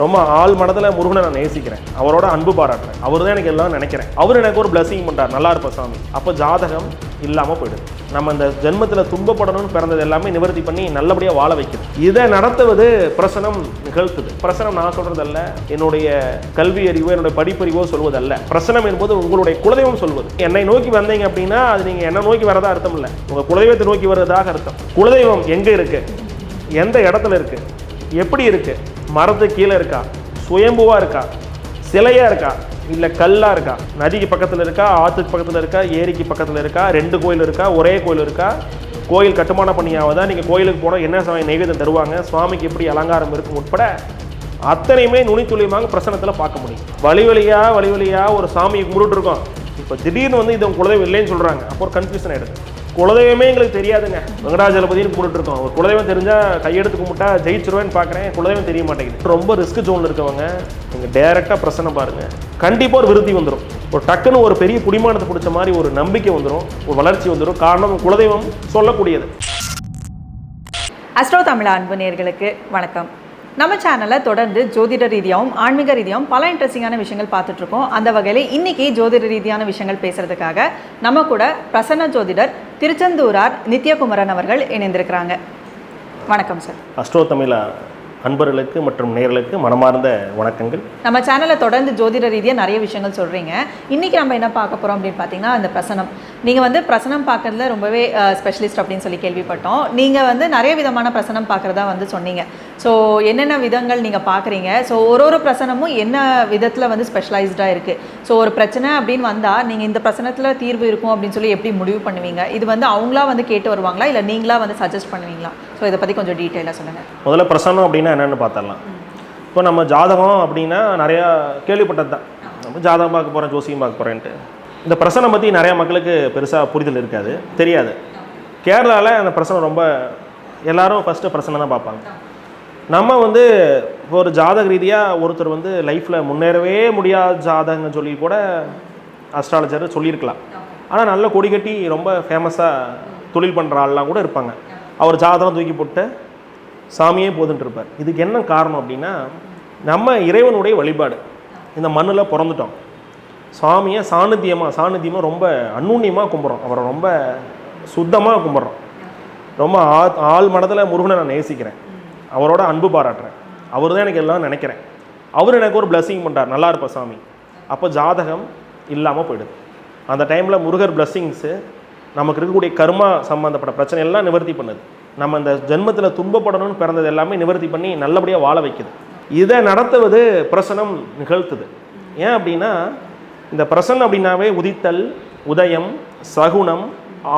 ரொம்ப ஆள் மனதில் முருகனை நான் நேசிக்கிறேன். அவரோட அன்பு பாராட்டுறேன். அவர் தான் எனக்கு எல்லாம் நினைக்கிறேன். அவர் எனக்கு ஒரு பிளஸிங் பண்ணுறார் நல்லா இருப்ப சாமி. அப்போ ஜாதகம் இல்லாமல் போயிடுது. நம்ம இந்த ஜென்மத்தில் துன்பப்படணும்னு பிறந்தது எல்லாமே நிவர்த்தி பண்ணி நல்லபடியாக வாழ வைக்குது. இதை நடத்துவது பிரசனம் நிகழ்த்துது. பிரசனம் நான் சொல்கிறதல்ல என்னுடைய கல்வி அறிவோ என்னுடைய படிப்பறிவோ சொல்வதல்ல. பிரசனம் என்பது உங்களுடைய குலதெய்வம் சொல்வது. என்னை நோக்கி வந்தீங்க அப்படின்னா அது நீங்கள் என்ன நோக்கி வரதா அர்த்தம் இல்லை. உங்கள் குலதெய்வத்தை நோக்கி வர்றதாக அர்த்தம். குலதெய்வம் எங்கே இருக்குது எந்த இடத்துல இருக்குது எப்படி இருக்குது மரத்து கீழே இருக்கா? சுயம்புவா இருக்கா? சிலையா இருக்கா? இல்ல கல்லா இருக்கா? நதிக்கு பக்கத்துல இருக்கா? ஆத்துக்கு பக்கத்துல இருக்கா? ஏரிக்கு பக்கத்துல இருக்கா? ரெண்டு கோயில் இருக்கா? ஒரே கோயில் இருக்கா? கோயில் கட்டுமான பண்ணியாவதா? நீங்க கோயிலுக்கு போனால் என்ன சமயம் நைவேதம் தருவாங்க? சுவாமிக்கு எப்படி அலங்காரம் இருக்கும் உட்பட அத்தனையுமே நுனித்துளியமாக பிரசனத்தில் பார்க்க முடியும். வழி வழியா வழி வழியா ஒரு சாமியை கும்பிட்டு இருக்கோம். இப்போ திடீர்னு வந்து இது உங்க குலதெய்வம் இல்லைன்னு சொல்றாங்க. அப்போ ஒரு கன்ஃபியூஷன் ஆயிடுது. குலதெய்வமே எங்களுக்கு தெரியாதுங்க. வெங்கடாஜலபதினு கும்பிட்டு ஒரு குலதெய்வம் தெரிஞ்சால் கையெடுத்து கும்பிட்டா ஜெயிச்சிருவேன்னு பார்க்குறேன் குலதெய்வம் தெரிய மாட்டேங்குது. ரொம்ப ரிஸ்க் ஜோனில் இருக்கவங்க நீங்கள் டேரெக்டாக பிரச்சனை பாருங்க. கண்டிப்பாக ஒரு விருத்தி வந்துடும் ஒரு டக்குன்னு ஒரு பெரிய குடிமானத்தை பிடிச்ச மாதிரி ஒரு நம்பிக்கை வந்துடும் ஒரு வளர்ச்சி வந்துடும் காரணம் குலதெய்வம் சொல்லக்கூடியது. அஸ்ட்ரோ தமிழ் அன்பு நேர்களுக்கு வணக்கம். நம்ம சேனலை தொடர்ந்து ஜோதிட ரீதியாகவும் ஆன்மீக ரீதியாகவும் பல இன்ட்ரெஸ்டிங்கான விஷயங்கள் பார்த்துட்ருக்கோம். அந்த வகையில் இன்றைக்கி ஜோதிட ரீதியான விஷயங்கள் பேசுகிறதுக்காக நம்ம கூட பிரசன்ன ஜோதிடர் திருச்செந்தூரார் நித்யகுமரன் அவர்கள் இணைந்திருக்கிறாங்க. வணக்கம் சார் அஸ்ட்ரோ தமிழா அன்பர்களுக்கு மற்றும் நேயர்களுக்கு மனமார்ந்த வணக்கங்கள். நம்ம சேனலை தொடர்ந்து ஜோதிட ரீதியாக நிறைய விஷயங்கள் சொல்கிறீங்க இன்றைக்கி நம்ம என்ன பார்க்க போகிறோம் அப்படின்னு பார்த்தீங்கன்னா அந்த பிரசனம். நீங்கள் வந்து பிரசனம் பார்க்கறதுல ரொம்பவே ஸ்பெஷலிஸ்ட் அப்படின்னு சொல்லி கேள்விப்பட்டோம். நீங்கள் வந்து நிறைய விதமான பிரசனம் பார்க்குறதா வந்து சொன்னீங்க. ஸோ என்னென்ன விதங்கள் நீங்கள் பார்க்குறீங்க? ஸோ ஒரு ஒரு பிரசனமும் என்ன விதத்தில் வந்து ஸ்பெஷலைஸ்டாக இருக்குது ஸோ ஒரு பிரச்சனை அப்படின்னு வந்தால் நீங்கள் இந்த பிரச்சனத்தில் தீர்வு இருக்கும் அப்படின்னு சொல்லி எப்படி முடிவு பண்ணுவீங்க? இது வந்து அவங்களா வந்து கேட்டு வருவாங்களா? இல்லை நீங்களா வந்து சஜஸ்ட் பண்ணுவீங்களா? ஸோ இதை பற்றி கொஞ்சம் டீட்டெயிலாக சொல்லுங்கள் முதல்ல பிரசன்னம் அப்படின்னா என்னென்னு பார்த்துடலாம். இப்போ நம்ம ஜாதகம் அப்படின்னா நிறையா கேள்விப்பட்டது தான். நம்ம ஜாதகம் பார்க்க போகிறேன் ஜோசியம் பார்க்க போகிறேன்ட்டு இந்த பிரசனம் பற்றி நிறையா மக்களுக்கு பெருசாக புரிதல் இருக்காது தெரியாது. கேரளாவில் அந்த பிரசனம் ரொம்ப எல்லாரும் ஃபஸ்ட்டு பிரசனை தான் பார்ப்பாங்க. நம்ம வந்து ஒரு ஜாதக ரீதியாக ஒருத்தர் வந்து லைஃப்பில் முன்னேறவே முடியாத ஜாதகங்கன்னு சொல்லி கூட அஸ்ட்ராலஜர் சொல்லியிருக்கலாம். ஆனால் நல்ல கொடி கட்டி ரொம்ப ஃபேமஸாக தொழில் பண்ணுற ஆள்லாம் கூட இருப்பாங்க. அவர் ஜாதகம் தூக்கி போட்டு சாமியே போதுன்ட்டு இருப்பார் இதுக்கு என்ன காரணம் அப்படின்னா நம்ம இறைவனுடைய வழிபாடு. இந்த மண்ணில் பிறந்துட்டோம். சாமியை சாநித்தியமாக சாநித்தியமாக ரொம்ப அநுண்ணியமாக கும்பிட்றோம். அவரை ரொம்ப சுத்தமாக கும்பிட்றோம். ரொம்ப ஆ ஆள் மனதில் முருகனை நான் நேசிக்கிறேன். அவரோட அன்பு பாராட்டுறேன். அவர் தான் எனக்கு எல்லாம் நினைக்கிறேன். அவர் எனக்கு ஒரு பிளஸ்ஸிங் பண்ணுறார் நல்லா இருப்ப சாமி. அப்போ ஜாதகம் இல்லாமல் போயிடுது. அந்த டைமில் முருகர் பிளஸ்ஸிங்ஸு நமக்கு இருக்கக்கூடிய கர்மா சம்மந்தப்பட்ட பிரச்சனை எல்லாம் நிவர்த்தி பண்ணுது. நம்ம இந்த ஜென்மத்தில் துன்பப்படணும்னு பிறந்தது எல்லாமே நிவர்த்தி பண்ணி நல்லபடியாக வாழ வைக்குது. இதை நடத்துவது பிரசனம் நிகழ்த்துது. ஏன் அப்படின்னா இந்த பிரசன்னம் அப்படின்னாவே உதித்தல் உதயம் சகுனம்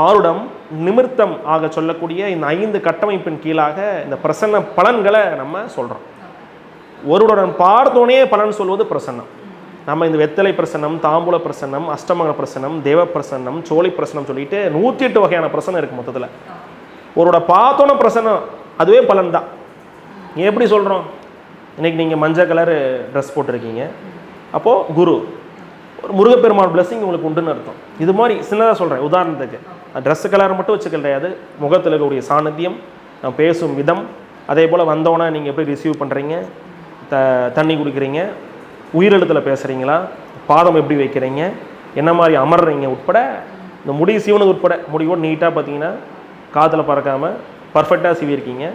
ஆருடம் நிமிர்த்தம் ஆக சொல்லக்கூடிய இந்த ஐந்து கட்டமைப்பின் கீழாக இந்த பிரசன்ன பலன்களை நம்ம சொல்கிறோம் ஒருவருடன் பார்த்தோனே பலன் சொல்வது பிரசன்னம். நம்ம இந்த வெத்தலை பிரசன்னம் தாம்பூல பிரசன்னம் அஷ்டமக பிரசன்னம் தேவ பிரசன்னம் சோழி பிரசன்னம் சொல்லிட்டு நூற்றி எட்டு வகையான பிரசனம் இருக்குது மொத்தத்தில். ஒருவரோட பார்த்தோன்னே பிரசன்னம் அதுவே பலன் தான் எப்படி சொல்கிறோம் இன்றைக்கி நீங்கள் மஞ்சள் கலரு ட்ரெஸ் போட்டிருக்கீங்க. அப்போது குரு ஒரு முருகப்பெருமான் பிளஸ்ஸிங் உங்களுக்கு உண்டுன்னு அர்த்தம். இது மாதிரி சின்னதாக சொல்கிறேன் உதாரணத்துக்கு. ட்ரெஸ்ஸு கலர் மட்டும் வச்சு கிடையாது முகத்தில் இருக்கக்கூடிய சாநித்தியம் நான் பேசும் விதம். அதே போல் வந்தோன்னே நீங்கள் எப்படி ரிசீவ் பண்ணுறீங்க த தண்ணி குடிக்கிறீங்க? உயிரெழுத்தில் பேசுகிறீங்களா பாதம் எப்படி வைக்கிறீங்க? என்ன மாதிரி அமர்றீங்க உட்பட? இந்த முடி சிவனுக்கு உட்பட முடிவோடு நீட்டாக பார்த்தீங்கன்னா காதில் பறக்காமல் பர்ஃபெக்டாக சிவியிருக்கீங்க.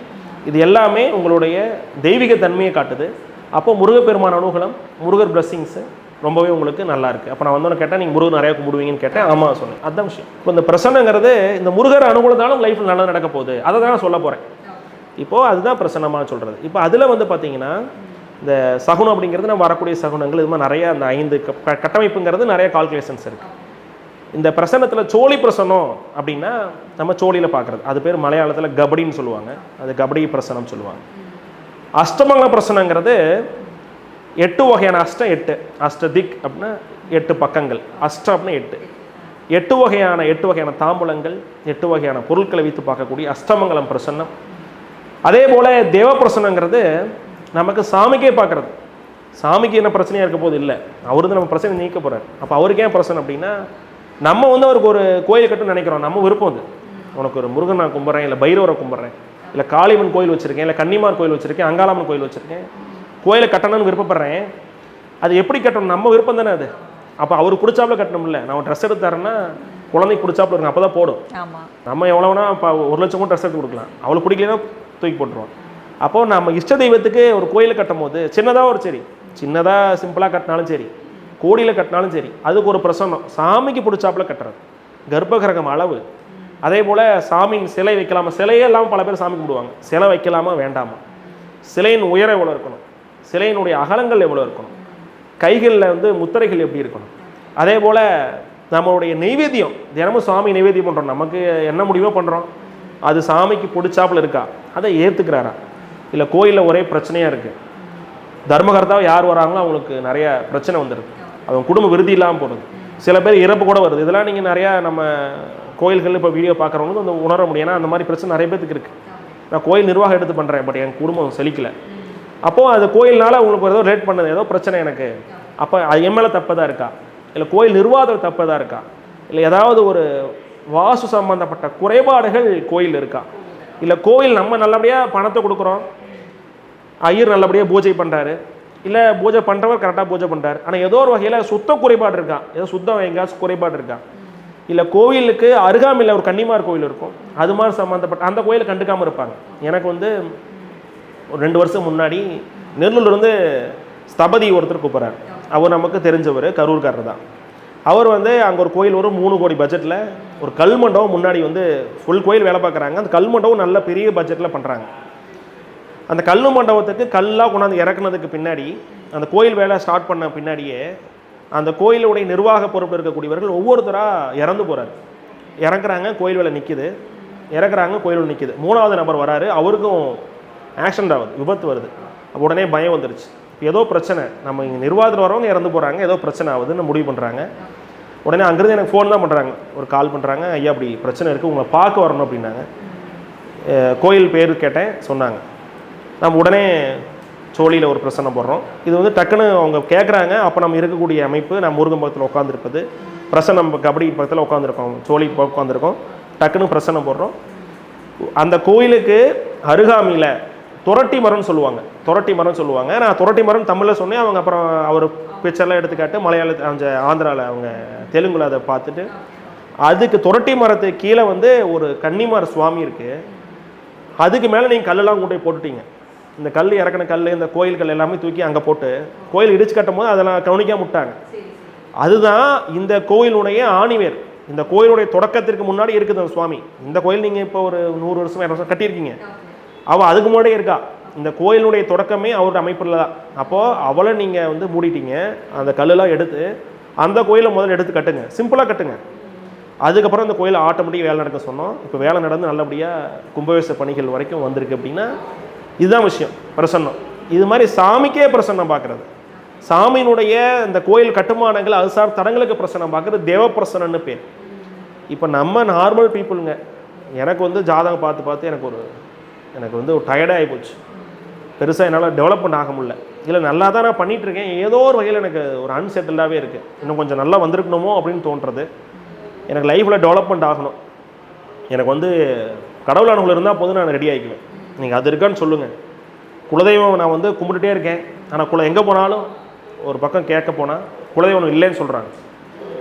இது எல்லாமே உங்களுடைய தெய்வீக தன்மையை காட்டுது. அப்போ முருகப்பெருமான அனுகூலம் முருகர் பிளஸ்ஸிங்ஸு ரொம்பவே உங்களுக்கு நல்லா இருக்குது அப்போ நான் வந்தோன்னு கேட்டேன் நீங்கள் முருகர் நிறையா கும்பிடுவீங்கன்னு கேட்டேன். ஆமாம் சொன்னேன். அதான் விஷயம். இப்போ இந்த பிரசன்னங்கிறது இந்த முருகர் அனுகூலத்தாலும் லைஃப்பில் நல்லா நடக்க போகுது. அதை தான் நான் சொல்ல போகிறேன் இப்போது அதுதான் பிரசன்னமாக சொல்கிறது இப்போ அதில் வந்து பார்த்தீங்கன்னா இந்த சகுனம் அப்படிங்கிறது நம்ம வரக்கூடிய சகுனங்கள் இது மாதிரி நிறையா அந்த ஐந்து கட்டமைப்புங்கிறது நிறைய கால்குலேஷன்ஸ் இருக்குது இந்த பிரசன்னத்தில் சோழி பிரசனம் அப்படின்னா நம்ம சோழியில் பார்க்குறது. அது பேர் மலையாளத்தில் கபடின்னு சொல்லுவாங்க. அது கபடி பிரசனம் சொல்லுவாங்க. அஷ்டமங்கல பிரசனங்கிறது எட்டு வகையான அஷ்டம் எட்டு. அஷ்டதிக் அப்படின்னா எட்டு பக்கங்கள். அஷ்டம் அப்படின்னா எட்டு. எட்டு வகையான எட்டு வகையான தாம்பூலங்கள் எட்டு வகையான பொருட்களை வைத்து பார்க்கக்கூடிய அஷ்டமங்கலம் பிரசன்னம். அதே போல் தேவ பிரசனங்கிறது நமக்கு சாமிக்கே பார்க்குறது. சாமிக்கு என்ன பிரச்சனையாக இருக்க போது இல்லை. அவரு நம்ம பிரச்சனை நீக்க போகிறார் அப்போ அவருக்கு ஏன் பிரச்சனை அப்படின்னா நம்ம வந்து அவருக்கு ஒரு கோயில் கட்டணும்னு நினைக்கிறோம். நம்ம விருப்பம் அது. உனக்கு ஒரு முருகன் நான் கும்பிட்றேன் இல்லை பைரவரை கும்பிட்றேன் இல்லை காளியம்மன் கோயில் வச்சுருக்கேன் இல்லை கன்னிமார் கோயில் வச்சுருக்கேன் அங்காளம்மன் கோயில் வச்சுருக்கேன். கோயிலை கட்டணும்னு விருப்பப்படுறேன். அது எப்படி கட்டணும்? நம்ம விருப்பம் தானே அது. அப்போ அவர் பிடிச்சாப்புல கட்டணும்ல. நான் ட்ரெஸ் எடுத்து தரேன்னா குழந்தைக்கு பிடிச்சாப்புல இருக்கும் அப்போ தான் போடும் நம்ம எவ்வளோனா இப்போ ஒரு லட்சம் கூட ட்ரெஸ் எடுத்து கொடுக்கலாம். அவளுக்கு பிடிக்கலன்னா தூக்கி போட்டுருவோம் அப்போது நம்ம இஷ்ட தெய்வத்துக்கு ஒரு கோயிலை கட்டும் போது சின்னதாக ஒரு சரி சின்னதாக சிம்பிளாக கட்டினாலும் சரி. கோடியில் கட்டினாலும் சரி அதுக்கு ஒரு பிரசன்னம். சாமிக்கு பிடிச்சாப்புல கட்டுறது. கர்ப்பகிரகம் அளவு. அதே போல் சாமியின் சிலை வைக்கலாமா? சிலையே இல்லாமல் பல பேர் சாமி கும்பிடுவாங்க. சிலை வைக்கலாமா? வேண்டாமா? சிலையின் உயரம் எவ்வளோ இருக்கணும்? சிலையினுடைய அகலங்கள் எவ்வளோ இருக்கணும்? கைகளில் வந்து முத்திரைகள் எப்படி இருக்கணும்? அதே போல் நம்மளுடைய நெய்வேத்தியம் தினமும் சாமி நெய்வேத்தியம் பண்ணுறோம் நமக்கு என்ன முடிவோ பண்ணுறோம் அது சாமிக்கு பிடிச்சாப்புல இருக்கா? அதை ஏற்றுக்கிறாரா இல்லை கோயிலில் ஒரே பிரச்சனையாக இருக்குது தர்மகர்த்தாவை யார் வராங்களோ அவங்களுக்கு நிறைய பிரச்சனை வந்துடுது அவங்க குடும்ப விருதி இல்லாமல் போகிறது சில பேர் இறப்பு கூட வருது. இதெல்லாம் நீங்கள் நிறையா நம்ம கோயில்கள் இப்போ வீடியோ பார்க்குறவங்களும் வந்து உணர முடியும். ஏன்னா அந்த மாதிரி பிரச்சனை நிறைய பேத்துக்கு இருக்குது நான் கோயில் நிர்வாகம் எடுத்து பண்ணுறேன் பட் என் குடும்பம் செழிக்கலை. அப்போது அது கோயில்னால உங்களுக்கு ஏதோ ரேட் பண்ணது ஏதோ பிரச்சனை எனக்கு. அப்போ அது என் மேலே தப்பதாக இருக்கா? இல்லை கோயில் நிர்வாகம் தப்பதாக இருக்கா? இல்லை ஏதாவது ஒரு வாசு சம்பந்தப்பட்ட குறைபாடுகள் கோயில் இருக்கா? இல்லை கோயில் நம்ம நல்லபடியாக பணத்தை கொடுக்குறோம். ஐயர் நல்லபடியாக பூஜை பண்ணுறாரு இல்லை பூஜை பண்ணுறவர் கரெக்டாக பூஜை பண்ணுறாரு ஆனால் ஏதோ ஒரு வகையில் சுத்த குறைபாடு இருக்கா? ஏதோ சுத்தம் எங்கேயாச்சும் குறைபாடு இருக்கா? இல்லை கோவிலுக்கு அருகாமையில் ஒரு கன்னிமார் கோவில் இருக்கும். அது மாதிரி சம்மந்தப்பட்ட அந்த கோயிலை கண்டுக்காமல் இருப்பாங்க. எனக்கு வந்து ஒரு ரெண்டு வருஷம் முன்னாடி நெல்லூர்லேருந்து ஸ்தபதி ஒருத்தர் கூப்பிட்றாரு. அவர் நமக்கு தெரிஞ்சவர் கரூர்காரர் தான். அவர் வந்து அங்கே ஒரு கோயில் ஒரு மூணு கோடி பட்ஜெட்டில் ஒரு கல் மண்டபம் முன்னாடி வந்து ஃபுல் கோயில் வேலை பார்க்குறாங்க. அந்த கல் மண்டபம் நல்ல பெரிய பட்ஜெட்டில் பண்ணுறாங்க அந்த கல் மண்டபத்துக்கு கல்லாக கொண்டாந்து இறக்குனதுக்கு பின்னாடி அந்த கோயில் வேலை ஸ்டார்ட் பண்ண பின்னாடியே அந்த கோயிலுடைய நிர்வாக பொறுப்பில் இருக்கக்கூடியவர்கள் ஒவ்வொருத்தராக இறந்து போகிறாரு இறக்குறாங்க கோயில் வேலை நிற்கிது இறக்குறாங்க கோயில் வேலை நிற்கிது மூணாவது நபர் வராரு அவருக்கும் ஆக்சிடென்ட் ஆகுது விபத்து வருது. உடனே பயம் வந்துருச்சு. ஏதோ பிரச்சனை நம்ம இங்கே நிர்வாகத்தில் வரவங்க இறந்து போகிறாங்க ஏதோ பிரச்சனை ஆகுதுன்னு முடிவு பண்ணுறாங்க உடனே அங்கேருந்து எனக்கு ஃபோன் தான் பண்ணுறாங்க ஒரு கால் பண்ணுறாங்க ஐயா அப்படி பிரச்சனை இருக்குது உங்களை பார்க்க வரணும் அப்படின்னாங்க. கோயில் பேர் கேட்டேன் சொன்னாங்க. நம்ம உடனே சோழியில் ஒரு பிரசனை போடுறோம். இது வந்து டக்குன்னு அவங்க கேட்குறாங்க அப்போ நம்ம இருக்கக்கூடிய அமைப்பு நம்ம முருகன் பக்கத்தில் உட்காந்துருப்பது பிரசனம் கபடி பக்கத்தில் உட்காந்துருக்கோம் சோழி உட்காந்துருக்கோம் டக்குன்னு பிரசனை போடுறோம். அந்த கோயிலுக்கு அருகாமையில் துரட்டி மரம்னு சொல்லுவாங்க. துரட்டி மரம்னு சொல்லுவாங்க. நான் துரட்டி மரம் தமிழில் சொன்னேன். அவங்க அப்புறம் அவர் பிக்சர்லாம் எடுத்துக்காட்டு மலையாள அந்த ஆந்திராவில் அவங்க தெலுங்குல அதை பார்த்துட்டு அதுக்கு துரட்டி மரத்துக்கு கீழே வந்து ஒரு கன்னிமார் சுவாமி இருக்குது அதுக்கு மேலே நீங்கள் கல்லெல்லாம் கொண்டு போய் போட்டுட்டீங்க. இந்த கல் இறக்கின கல் இந்த கோயில் கல் எல்லாமே தூக்கி அங்கே போட்டு கோயில் இடிச்சு கட்டும் போது அதெல்லாம் கவனிக்காம விட்டாங்க. அதுதான் இந்த கோயிலுடைய ஆணிவேர். இந்த கோயிலுடைய தொடக்கத்திற்கு முன்னாடி இருக்குது அந்த சுவாமி. இந்த கோயில் நீங்கள் இப்போ ஒரு நூறு வருஷம் இரநூறு வருஷம் கட்டியிருக்கீங்க. அவள் அதுக்கு முன்னாடியே இருக்கா. இந்த கோயிலுடைய தொடக்கமே அவருடைய அமைப்பில் தான். அப்போது அவளை நீங்கள் வந்து மூடிட்டீங்க. அந்த கல்லெலாம் எடுத்து அந்த கோயிலை முதல்ல எடுத்து கட்டுங்க. சிம்பிளாக கட்டுங்க. அதுக்கப்புறம் அந்த கோயில் ஆட்டோமேட்டிக் வேலை நடக்க சொன்னோம். இப்போ வேலை நடந்து நல்லபடியாக கும்பவேச பணிகள் வரைக்கும் வந்திருக்கு அப்படின்னா இதுதான் விஷயம் பிரசன்னம். இது மாதிரி சாமிக்கே பிரசன்னம் பார்க்குறது. சாமியினுடைய இந்த கோயில் கட்டுமானங்கள் அது சார் தடங்களுக்கு பிரசன்னம் பார்க்குறது தேவ பிரசனன்னு பேர். இப்போ நம்ம நார்மல் பீப்புளுங்க எனக்கு வந்து ஜாதகம் பார்த்து பார்த்து எனக்கு ஒரு எனக்கு வந்து ஒரு டயர்டாகி போச்சு. பெருசாக என்னால் டெவலப்மெண்ட் ஆக முடியல. இல்லை நல்லா தான் நான் பண்ணிட்டு இருக்கேன். ஏதோ ஒரு வகையில் எனக்கு ஒரு அன்செட்டில்டாகவே இருக்குது இன்னும் கொஞ்சம் நல்லா வந்திருக்கணுமோ அப்படின்னு தோன்றது. எனக்கு லைஃப்பில் டெவலப்மெண்ட் ஆகணும். எனக்கு வந்து கடவுள் இருந்தால் போதும் நான் ரெடி ஆகிக்குவேன். நீங்கள் அது இருக்கான்னு சொல்லுங்கள் குலதெய்வம் நான் வந்து கும்பிட்டுட்டே இருக்கேன். ஆனால் குல எங்கே போனாலும் ஒரு பக்கம் கேட்க போனால் குலதெய்வம் இல்லைன்னு சொல்கிறாங்க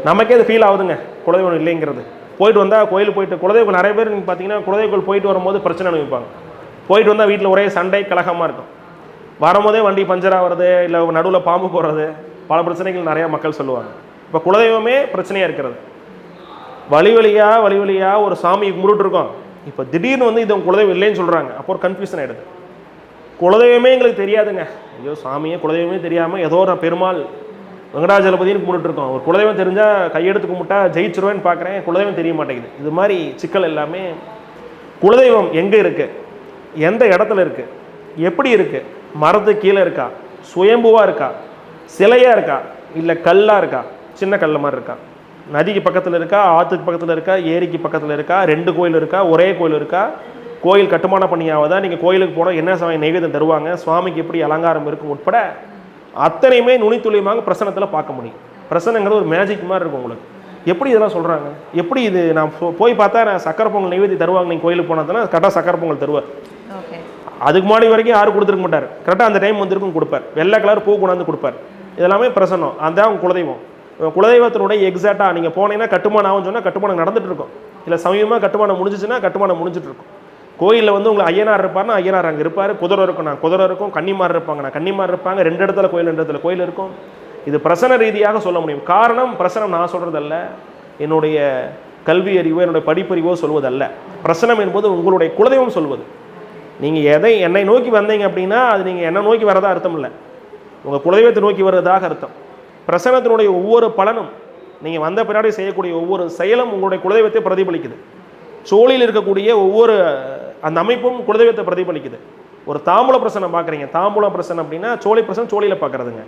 நமக்கே அது ஃபீல் ஆகுதுங்க குலதெய்வம் இல்லைங்கிறது. போயிட்டு வந்தால் கோயில் போயிட்டு குலதெய்வம் நிறைய பேர் நீங்கள் பார்த்தீங்கன்னா குலதெய்வம் போயிட்டு வரும்போது பிரச்சனை அனுபவிப்பாங்க. போயிட்டு வந்தால் வீட்டில் ஒரே சண்டை கலகமாக இருக்கும். வரும்போதே வண்டி பஞ்சர் ஆகிறது இல்லை நடுவில் பாம்பு போடுறது பல பிரச்சனைகள் நிறையா மக்கள் சொல்லுவாங்க. இப்போ குலதெய்வமே பிரச்சனையாக இருக்கிறது. வழி வழியாக வழி வழியாக ஒரு சாமியை கும்பிட்டுருக்கோம் இப்போ திடீர்னு வந்து இது குலதெய்வம் இல்லைன்னு சொல்கிறாங்க அப்போ ஒரு கன்ஃபியூஷன் ஆகிடுது குலதெய்வமே எங்களுக்கு தெரியாதுங்க. ஐயோ சாமியே குலதெய்வமே தெரியாமல் ஏதோ ஒரு பெருமாள் வெங்கடாஜலபதினு கும்பிட்டுட்டு இருக்கோம். ஒரு குலதெய்வம் தெரிஞ்சால் கையெடுத்து கும்பிட்டா ஜெயிச்சிருவேன்னு பார்க்குறேன் குலதெய்வம் தெரிய மாட்டேங்குது. இது மாதிரி சிக்கல் எல்லாமே குலதெய்வம் எங்கே இருக்குது எந்த இடத்துல இருக்குது எப்படி இருக்குது மரத்துக்கு கீழே இருக்கா? சுயம்புவாக இருக்கா? சிலையாக இருக்கா? இல்லை கல்லாக இருக்கா? சின்ன கல் மாதிரி இருக்கா? நதிக்கு பக்கத்தில் இருக்கா ஆற்றுக்கு பக்கத்தில் இருக்கா ஏரிக்கு பக்கத்தில் இருக்கா ரெண்டு கோயில் இருக்கா ஒரே கோயில் இருக்கா? கோயில் கட்டுமான பணியாவதா நீங்கள் கோயிலுக்கு போனால் என்ன சுவாமி நைவேத்தியம் தருவாங்க? சுவாமிக்கு எப்படி அலங்காரம் இருக்கும் உட்பட அத்தனையுமே நுனித்துளியமாக பிரசனத்தில் பார்க்க முடியும். பிரசனங்கிறது ஒரு மேஜிக் மாதிரி இருக்கும் உங்களுக்கு. எப்படி இதெல்லாம் சொல்கிறாங்க எப்படி இது நான் போய் பார்த்தா நான் சக்கரை பொங்கல் நைவேத்தியம் தருவாங்க நீங்கள் கோயிலுக்கு போனதுன்னா கரெக்டாக சக்கரை பொங்கல் தருவார். அதுக்கு முன்னாடி வரைக்கும் யாரும் கொடுத்துருக்க மாட்டார். கரெக்டாக அந்த டைம் வந்திருக்கும் கொடுப்பார். வெள்ளை கலர் பூ கொண்டாந்து கொடுப்பார். இதெல்லாமே பிரசன்னம் அதான் அவங்க குலதெய்வம். குலதெய்வத்தினுடைய எக்ஸாக்டாக நீங்கள் போனீங்கன்னா கட்டுமானம் ஆகும் சொன்னால் கட்டுமானம் நடந்துகிட்டு இருக்கும். இல்லை சமயமாக கட்டுமானம் முடிஞ்சிச்சுன்னா கட்டுமானம் முடிஞ்சிட்டு இருக்கும். கோயிலில் வந்து உங்களை ஐயனார் இருப்பார்னா ஐயனார் அங்கே இருப்பார். குதிரை இருக்கும் நான் குதிரை இருக்கும் கன்னிமார் இருப்பாங்க நான் கன்னிமார் இருப்பாங்க. ரெண்டு இடத்துல கோயில் ரெண்டு இடத்துல கோயில் இருக்கும். இது பிரசன ரீதியாக சொல்ல முடியும். காரணம் பிரசனம் நான் சொல்கிறதல்ல என்னுடைய கல்வி அறிவோ என்னுடைய படிப்பறிவோ சொல்வதல்ல. பிரசனம் என்பது உங்களுடைய குலதெய்வம் சொல்வது. நீங்கள் எதை என்னை நோக்கி வந்தீங்க அப்படின்னா அது நீங்கள் என்ன நோக்கி வரதா அர்த்தம் இல்லை. உங்கள் குலதெய்வத்தை நோக்கி வர்றதாக அர்த்தம். பிரசனத்தினுடைய ஒவ்வொரு பலனும் நீங்கள் வந்த பின்னாடி செய்யக்கூடிய ஒவ்வொரு செயலும் உங்களுடைய குலதெய்வத்தை பிரதிபலிக்குது. சோழியில் இருக்கக்கூடிய ஒவ்வொரு அந்த அமைப்பும் குலதெய்வத்தை பிரதிபலிக்குது. ஒரு தாம்பூல பிரசனம் பார்க்குறீங்க தாம்பூல பிரசனம் அப்படின்னா சோழி பிரசனம் சோழியில் பார்க்குறதுங்க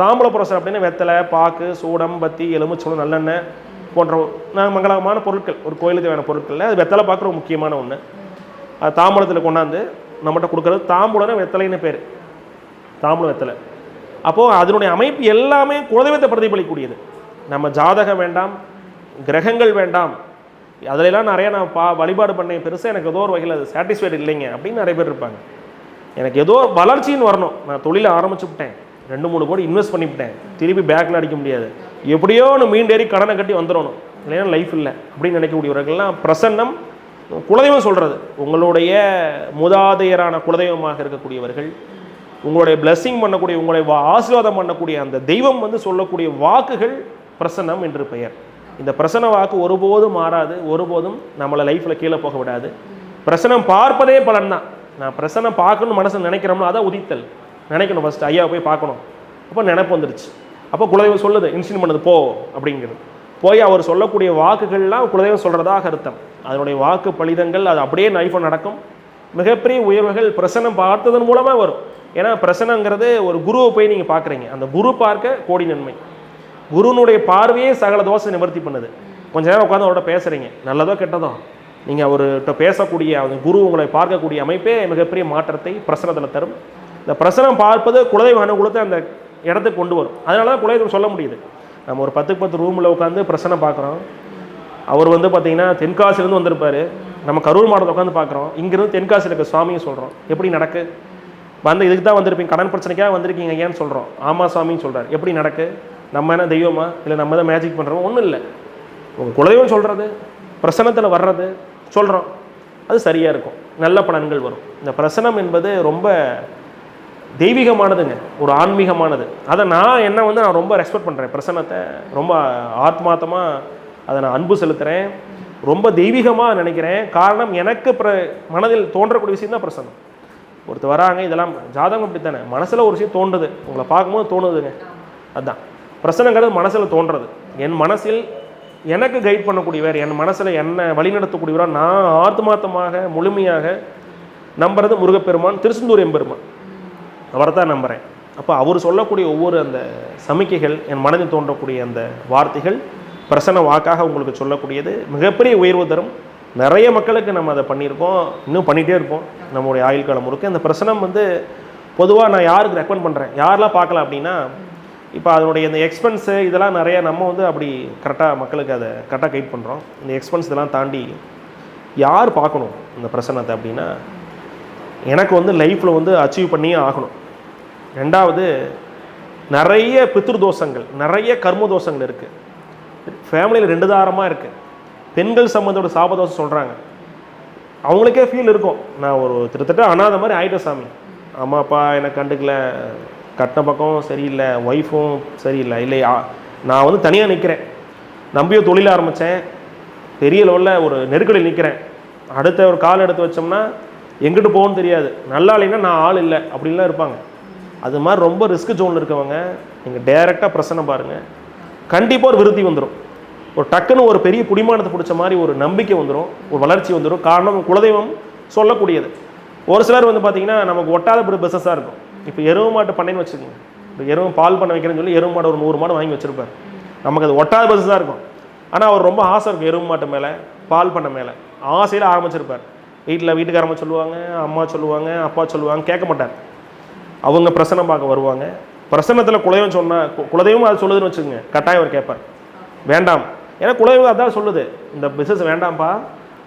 தாம்பூல பிரசனம் அப்படின்னா வெத்தலை பாக்கு சூடம் பத்தி எலுமிச்சோளம் நல்லெண்ணெய் போன்ற மங்களமான பொருட்கள். ஒரு கோயிலுக்கு தேவையான பொருட்களில் அது வெத்தலை பார்க்குற ஒரு முக்கியமான ஒன்று அது தாம்பூலத்தில் கொண்டாந்து நம்மகிட்ட கொடுக்குறது தாம்பூலம்னா வெத்தலைன்னு பேர். தாம்பூலம் வெத்தலை. அப்போது அதனுடைய அமைப்பு எல்லாமே குலதெய்வத்தை பிரதிபலிக்கக்கூடியது. நம்ம ஜாதகம் வேண்டாம் கிரகங்கள் வேண்டாம். அதிலெல்லாம் நிறையா நான் பா வழிபாடு பண்ணேன். பெருசாக எனக்கு ஏதோ ஒரு வகையில் அது சாட்டிஸ்ஃபைடு இல்லைங்க அப்படின்னு நிறைய பேர் இருப்பாங்க. எனக்கு ஏதோ வளர்ச்சின்னு வரணும். நான் தொழிலை ஆரம்பிச்சுவிட்டேன் ரெண்டு மூணு கோடி இன்வெஸ்ட் பண்ணிவிட்டேன் திருப்பி பேக்கில் அடிக்க முடியாது. எப்படியோ ஒன்று மீண்டேறி கடனை கட்டி வந்துடணும். இல்லைன்னா லைஃப் இல்லை அப்படின்னு நினைக்கக்கூடியவர்கள்லாம் பிரசன்னம் குலதெய்வம் சொல்கிறது உங்களுடைய மூதாதையரான குலதெய்வமாக இருக்கக்கூடியவர்கள் உங்களுடைய பிளஸ்ஸிங் பண்ணக்கூடிய உங்களை வா- ஆசீர்வாதம் பண்ணக்கூடிய அந்த தெய்வம் வந்து சொல்லக்கூடிய வாக்குகள் பிரசன்னம் என்று பெயர். இந்த பிரசன்ன வாக்கு ஒருபோதும் மாறாது ஒருபோதும் நம்மளை லைஃப்பில் கீழே போக விடாது. பிரசனம் பார்ப்பதே பலன் தான் நான் பிரசனம் பார்க்கணும்னு மனசு நினைக்கிறோம்னா அதான் உதித்தல். நினைக்கணும் ஃபஸ்ட்டு ஐயா போய் பார்க்கணும். அப்போ நினைப்பு வந்துருச்சு. அப்போ குலதெய்வம் சொல்லுது இன்சின் பண்ணது போ அப்படிங்கிறது. போய் அவர் சொல்லக்கூடிய வாக்குகள்லாம் குலதெய்வம் சொல்கிறதாக அர்த்தம். அதனுடைய வாக்கு பலிதங்கள் அது அப்படியே லைஃப்பில் நடக்கும். மிகப்பெரிய உயர்வுகள் பிரசனம் பார்த்ததன் மூலமாக வரும். ஏன்னா பிரசனங்கிறது ஒரு குருவை போய் நீங்கள் பார்க்குறீங்க. அந்த குரு பார்க்க கோடி நன்மை. குருனுடைய பார்வையே சகல தோசை நிவர்த்தி பண்ணுது. கொஞ்ச நேரம் உட்காந்து அவரோட பேசுகிறீங்க நல்லதோ கெட்டதோ? நீங்கள் அவர்கிட்ட பேசக்கூடிய அந்த குரு உங்களை பார்க்கக்கூடிய அமைப்பே மிகப்பெரிய மாற்றத்தை பிரசனத்தில் தரும். இந்த பிரசனம் பார்ப்பது குலதெய்வ அனுகூலத்தை அந்த இடத்துக்கு கொண்டு வரும். அதனால தான் குலதெய்வம் சொல்ல முடியுது. நம்ம ஒரு பத்துக்கு பத்து ரூமில் உட்காந்து பிரசனம் பார்க்குறோம். அவர் வந்து பார்த்தீங்கன்னா தென்காசிலேருந்து வந்திருப்பார். நம்ம கரூர் மாவட்டத்தில் உட்காந்து பார்க்குறோம். இங்கிருந்து தென்காசியில் இருக்க சுவாமியும் சொல்கிறோம் எப்படி நடக்கு? வந்து இதுக்கு தான் வந்திருப்பீங்க. கடன் பிரச்சனைக்காக வந்திருக்கீங்க ஏன்னு சொல்கிறோம் ஆமா சுவாமின்னு சொல்கிறார் எப்படி நடக்கு? நம்ம என்ன தெய்வமா? இல்லை நம்ம தான் மேஜிக் பண்ணுறோம் ஒன்றும் இல்லை. உங்கள் குலதெய்வம் சொல்கிறது பிரசனத்தில் வர்றது சொல்கிறோம் அது சரியாக இருக்கும். நல்ல பலன்கள் வரும். இந்த பிரசனம் என்பது ரொம்ப தெய்வீகமானதுங்க. ஒரு ஆன்மீகமானது. அதை நான் என்ன வந்து நான் ரொம்ப ரெஸ்பெக்ட் பண்ணுறேன் பிரசனத்தை ரொம்ப ஆத்மாத்தமாக அதை நான் அன்பு செலுத்துகிறேன் ரொம்ப தெய்வீகமாக நினைக்கிறேன். காரணம் எனக்கு பிர மனதில் தோன்றக்கூடிய விஷயம் தான் பிரசன்னம். ஒருத்தர் வராங்க இதெல்லாம் ஜாதகம் அப்படி தானே மனசில் ஒரு விஷயம் தோன்றுது. உங்களை பார்க்கும்போது தோணுதுங்க. அதுதான் பிரசனங்கிறது மனசில் தோன்றது. என் மனசில் எனக்கு கைட் பண்ணக்கூடியவர் என் மனசில் என்னை வழிநடத்தக்கூடியவராக நான் ஆத்மார்த்தமாக முழுமையாக நம்புறது முருகப்பெருமான் திருச்செந்தூர் எம்பெருமான். அவரை தான் நம்புகிறேன் அப்போ அவர் சொல்லக்கூடிய ஒவ்வொரு அந்த சமிக்கைகள் என் மனதில் தோன்றக்கூடிய அந்த வார்த்தைகள் பிரசன்ன வாக்காக உங்களுக்கு சொல்லக்கூடியது. மிகப்பெரிய உயர்வு தரும். நிறைய மக்களுக்கு நம்ம அதை பண்ணியிருக்கோம். இன்னும் பண்ணிகிட்டே இருப்போம். நம்மளுடைய ஆயுள் காலம் முழுக்க. இந்த பிரசனம் வந்து பொதுவாக நான் யாருக்கு ரெக்கமெண்ட் பண்ணுறேன் யாரெல்லாம் பார்க்கலாம் அப்படின்னா இப்போ அதனுடைய இந்த எக்ஸ்பென்ஸு இதெல்லாம் நிறையா நம்ம வந்து அப்படி கரெக்டாக மக்களுக்கு அதை கரெக்டாக கைட் பண்ணுறோம் இந்த எக்ஸ்பென்ஸ் இதெல்லாம் தாண்டி யார் பார்க்கணும் இந்த பிரசன்னத்தை அப்படின்னா எனக்கு வந்து லைஃப்பில் வந்து அச்சீவ் பண்ணியே ஆகணும். ரெண்டாவது நிறைய பித்ருதோஷங்கள் நிறைய கர்ம தோஷங்கள் இருக்குது ஃபேமிலியில் ரெண்டு தாரமாக இருக்குது பெண்கள் சம்மந்தோட சாபதோசம் சொல்கிறாங்க அவங்களுக்கே ஃபீல் இருக்கும். நான் ஒரு திட்டத்தட்ட அனாதை மாதிரி ஆயிட்டேன் சாமி. அம்மா அப்பா எனக்கு கண்டுக்கல. கட்டின பக்கம் சரியில்லை. ஒய்ஃபும் சரியில்லை. இல்லை நான் வந்து தனியாக நிற்கிறேன் நம்பியோ தொழில் ஆரம்பித்தேன் பெரிய லெவலில் ஒரு நெருக்கடியில் நிற்கிறேன் அடுத்த ஒரு கால் எடுத்து வச்சோம்னா எங்கிட்டு போகணும்னு தெரியாது. நல்லா இல்லைன்னா நான் ஆள் இல்லை அப்படின்லாம் இருப்பாங்க. அது மாதிரி ரொம்ப ரிஸ்க் ஜோனில் இருக்கவங்க நீங்கள் டைரெக்டாக பிரச்சனை பாருங்கள் கண்டிப்பாக ஒரு விருத்தி வந்துடும் ஒரு டக்குன்னு ஒரு பெரிய குடிமானத்தை பிடிச்ச மாதிரி ஒரு நம்பிக்கை வந்துடும் ஒரு வளர்ச்சி வந்துடும் காரணம் குலதெய்வம் சொல்லக்கூடியது. ஒரு சிலர் வந்து பார்த்தீங்கன்னா நமக்கு ஒட்டாத ஒரு பிஸ்னஸாக இருக்கும். இப்போ எருவு மாட்டு பண்ணைன்னு வச்சுக்கோங்க. இப்போ எருவு பால் பண்ண வைக்கிறேன்னு சொல்லி எருவு மாடு ஒரு நூறு மாடு வாங்கி வச்சிருப்பார். நமக்கு அது ஒட்டாத பிஸ்னஸாக இருக்கும். ஆனால் அவர் ரொம்ப ஆசை இருக்கும் எருவு மாட்டு மேலே பால் பண்ண மேலே. ஆசையில் ஆரம்பிச்சிருப்பார். வீட்டில் வீட்டுக்காரம்மா சொல்லுவாங்க அம்மா சொல்லுவாங்க அப்பா சொல்லுவாங்க கேட்க மாட்டார். அவங்க பிரசனம் பார்க்க வருவாங்க. பிரசன்னத்தில் குலதெய்வம் சொன்னால் குலதெய்வம் அது சொல்லுதுன்னு வச்சுக்கோங்க. கட்டாயம் அவர் கேட்பார். வேண்டாம். ஏன்னா குலதெய்வம் அதான் சொல்லுது. இந்த பிஸ்னஸ் வேண்டாம்ப்பா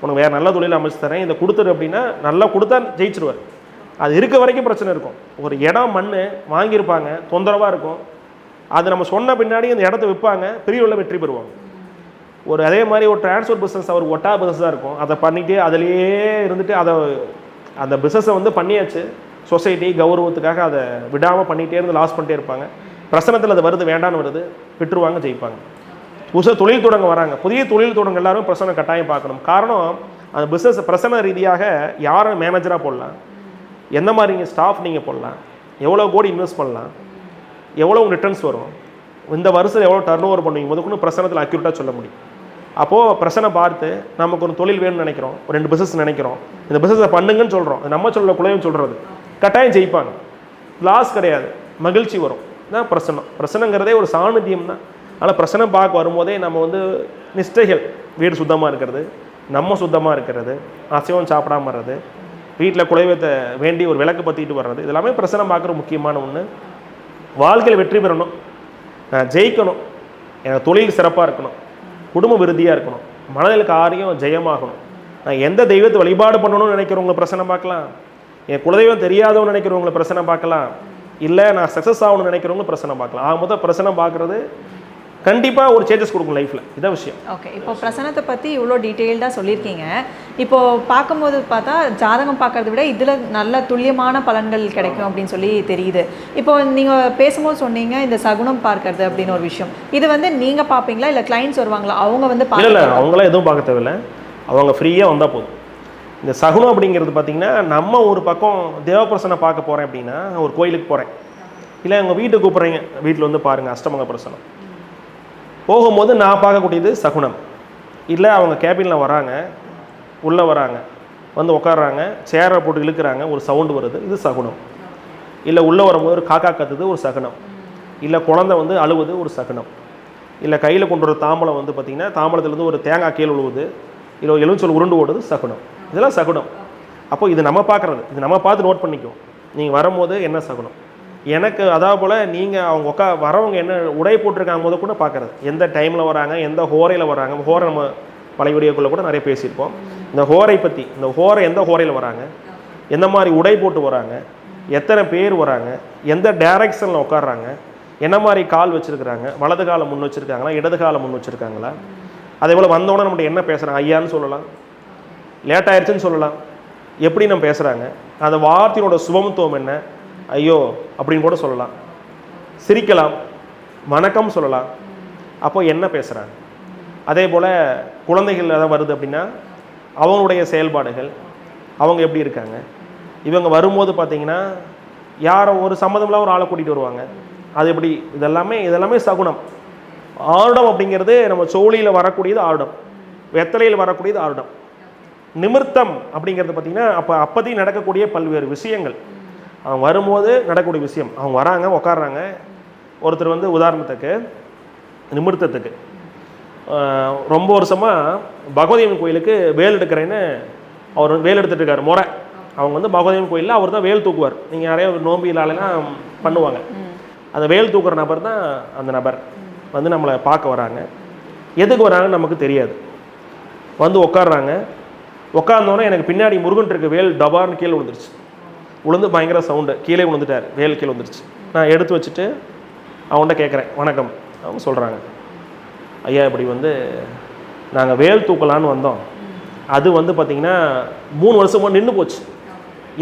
உனக்கு வேறு நல்ல தொழில் அமைச்சு தரேன் இதை கொடுத்துரு அப்படின்னா நல்லா கொடுத்தா ஜெயிச்சிருவார். அது இருக்க வரைக்கும் பிரச்சனை இருக்கும். ஒரு இடம் மண் வாங்கியிருப்பாங்க தொந்தரவாக இருக்கும். அது நம்ம சொன்ன பின்னாடி அந்த இடத்த விற்பாங்க பெரிய உள்ள வெற்றி பெறுவாங்க. ஒரு அதே மாதிரி ஒரு டிரான்ஸ்போர்ட் பிஸ்னஸ் அவர் ஒட்டா பிஸ்னஸ் தான் இருக்கும். அதை பண்ணிட்டு அதிலேயே இருந்துட்டு அதை அந்த பிஸ்னஸை வந்து பண்ணியாச்சு. சொசைட்டி கௌரவத்துக்காக அதை விடாமல் பண்ணிகிட்டே இருந்து லாஸ் பண்ணிட்டே இருப்பாங்க. பிரசனத்தில் அது வருது வேண்டான்னு வருது விட்டுருவாங்க ஜெயிப்பாங்க. புதுசாக தொழில் தொடங்க வராங்க. புதிய தொழில் தொடங்க எல்லாரும் பிரசனை கட்டாயம் பார்க்கணும். காரணம் அந்த பிஸ்னஸ் பிரசன ரீதியாக யாரை மேனேஜராக போடலாம்? எந்த மாதிரி ஸ்டாஃப் நீங்கள் போடலாம்? எவ்வளோ கோடி இன்வெஸ்ட் பண்ணலாம்? எவ்வளோ ரிட்டர்ன்ஸ் வரும்? இந்த வருஷத்தில் எவ்வளோ டர்ன் ஓவர் பண்ணுவீங்க? முதற்கொண்டு பிரசனத்தில் அக்யூரேட்டாக சொல்ல முடியும். அப்போது பிரச்சனை பார்த்து நமக்கு ஒரு தொழில் வேணும்னு நினைக்கிறோம். ஒரு ரெண்டு பிஸ்னஸ் நினைக்கிறோம். இந்த பிஸ்னஸை பண்ணுங்கன்னு சொல்கிறோம் நம்ம சொல்ல குலையும் சொல்கிறது கட்டாயம் ஜெயிப்பாங்க. லாஸ் கிடையாது. மகிழ்ச்சி வரும். தான் பிரசனம் பிரசனங்கிறதே ஒரு சாநித்தியம் தான் ஆனால் பிரச்சனை பார்க்க வரும்போதே நம்ம வந்து நிஷ்டைகள். வீடு சுத்தமாக இருக்கிறது நம்ம சுத்தமாக இருக்கிறது அசைவம் சாப்பிடாம வர்றது வீட்டில் குலைவத்தை வேண்டி ஒரு விளக்கு பற்றிட்டு வர்றது இதெல்லாமே பிரச்சனை பார்க்குற முக்கியமான ஒன்று வாழ்க்கையில் வெற்றி பெறணும் ஜெயிக்கணும் எனக்கு தொழில் சிறப்பாக இருக்கணும் குடும்ப விருதியாக இருக்கணும் மனதில் காரியம் ஜெயமாகணும். நான் எந்த தெய்வத்தை வழிபாடு பண்ணணும்னு நினைக்கிறவங்களை பிரச்சனை பார்க்கலாம். என் குலதெய்வம் தெரியாதவங்க நினைக்கிறவங்கள பிரச்சனை பார்க்கலாம். இல்லை நான் சக்ஸஸ் ஆகணும்னு நினைக்கிறவங்க பிரச்சனை பார்க்கலாம். ஆக மொத்தம் பிரச்சனை பார்க்குறது கண்டிப்பாக ஒரு சேஞ்சஸ் கொடுக்கும் லைஃப்பில் இதான் விஷயம். ஓகே இப்போ பிரசனத்தை பற்றி இவ்வளோ டீட்டெயில்டாக சொல்லியிருக்கீங்க. இப்போ பார்க்கும்போது பார்த்தா ஜாதகம் பார்க்கறத விட இதில் நல்ல துல்லியமான பலன்கள் கிடைக்கும் அப்படின்னு சொல்லி தெரியுது. இப்போ நீங்கள் பேசும்போது சொன்னீங்க இந்த சகுனம் பார்க்கறது அப்படின்னு ஒரு விஷயம். இது வந்து நீங்கள் பார்ப்பீங்களா? இல்லை கிளைண்ட்ஸ் வருவாங்களா? அவங்க வந்து இல்லை அவங்களாம் எதுவும் பார்க்க தேவையில்ல. அவங்க ஃப்ரீயாக வந்தால் போதும். இந்த சகுனம் அப்படிங்கிறது பார்த்தீங்கன்னா நம்ம ஒரு பக்கம் தேவப்பிரசனை பார்க்க போகிறேன் அப்படின்னா ஒரு கோயிலுக்கு போகிறேன் இல்லை உங்கள் வீட்டுக்கு கூப்பிட்றீங்க வீட்டில் வந்து பாருங்கள் அஷ்டமங்க பிரசனம். போகும்போது நான் பார்க்கக்கூடியது சகுனம். இல்லை அவங்க கேபினில் வராங்க உள்ளே வராங்க வந்து உட்காடுறாங்க சேரை போட்டு இழுக்கிறாங்க ஒரு சவுண்டு வருது இது சகுனம். இல்லை உள்ளே வரும்போது ஒரு காக்கா கத்துது ஒரு சகுனம். இல்லை குழந்தை வந்து அழுவுது ஒரு சகுனம். இல்லை கையில் கொண்டு வர தாம்பளம் வந்து பார்த்திங்கன்னா தாம்பளத்துலேருந்து ஒரு தேங்காய் கீழே உழுவுது இல்லை எலுமிச்சல் உருண்டு ஓடுது சகுனம். இதெல்லாம் சகுனம். அப்போ இது நம்ம பார்க்குறது. இது நம்ம பார்த்து நோட் பண்ணிக்கோ நீங்கள் வரும்போது என்ன சகுனம்? எனக்கு அதாவது போல் நீங்கள் அவங்க உட்கா வரவங்க என்ன உடை போட்டிருக்காங்க போது கூட பார்க்குறது எந்த டைமில் வராங்க எந்த ஹோரையில் வராங்க ஹோரை நம்ம பழைய வீடியோக்குள்ளே கூட நிறைய பேசியிருப்போம். இந்த ஹோரை பற்றி இந்த ஹோரை எந்த ஹோரையில் வராங்க எந்த மாதிரி உடை போட்டு வராங்க எத்தனை பேர் வராங்க எந்த டைரக்ஷனில் உட்காடுறாங்க என்ன மாதிரி கால் வச்சுருக்குறாங்க வலது காலம் முன் வச்சுருக்காங்களா இடது காலம் முன் வச்சுருக்காங்களா? அதே போல் வந்தோடனே நம்மகிட்ட என்ன பேசுகிறாங்க ஐயான்னு சொல்லலாம். லேட் ஆயிடுச்சுன்னு சொல்லலாம். எப்படி நம்ம பேசுகிறாங்க அந்த வார்த்தையோட சுபமத்துவம் என்ன? ஐயோ அப்படின்னு கூட சொல்லலாம். சிரிக்கலாம் வணக்கம் சொல்லலாம். அப்போ என்ன பேசுகிறாங்க அதே போல் குழந்தைகள் எதாவது வருது அப்படின்னா அவங்களுடைய செயல்பாடுகள் அவங்க எப்படி இருக்காங்க? இவங்க வரும்போது பார்த்தீங்கன்னா யாரை ஒரு சம்மந்தமில்லாம ஒரு ஆளை கூட்டிகிட்டு வருவாங்க. அது எப்படி? இதெல்லாமே இதெல்லாமே சகுனம். ஆருடம் அப்படிங்கிறது நம்ம சோழியில் வரக்கூடியது ஆருடம். வெத்தலையில் வரக்கூடியது ஆருடம். நிமிர்த்தம் அப்படிங்கிறது பார்த்தீங்கன்னா அப்போ அப்போதையும் நடக்கக்கூடிய பல்வேறு விஷயங்கள். அவங்க வரும்போது நடக்கக்கூடிய விஷயம். அவங்க வராங்க உட்காடுறாங்க ஒருத்தர் வந்து உதாரணத்துக்கு நிமிர்த்தத்துக்கு. ரொம்ப வருஷமாக பகவதியம்மன் கோயிலுக்கு வேல் எடுக்கிறேன்னு அவர் வந்து வேல் எடுத்துகிட்டு இருக்கார் முறை. அவங்க வந்து பகவதியம்மன் கோயிலில் அவர் தான் வேல் தூக்குவார். நீங்கள் நிறைய நோம்பியிலாலெல்லாம் பண்ணுவாங்க. அந்த வேல் தூக்குற நபர் தான் அந்த நபர். வந்து நம்மளை பார்க்க வராங்க. எதுக்கு வராங்கன்னு நமக்கு தெரியாது. வந்து உட்காடுறாங்க உட்காந்தோன்னே எனக்கு பின்னாடி முருகன் இருக்க வேல் டபார்னு கீழே விழுந்துருச்சு. உளுந்து பயங்கர சவுண்டு கீழே விழுந்துட்டார். வேல் கீழே வந்துடுச்சு நான் எடுத்து வச்சுட்டு அவன்கிட்ட கேட்குறேன் வணக்கம். அவங்க சொல்கிறாங்க ஐயா இப்படி வந்து நாங்கள் வேல் தூக்கலான்னு வந்தோம். அது வந்து பார்த்திங்கன்னா மூணு வருஷமாக நின்று போச்சு.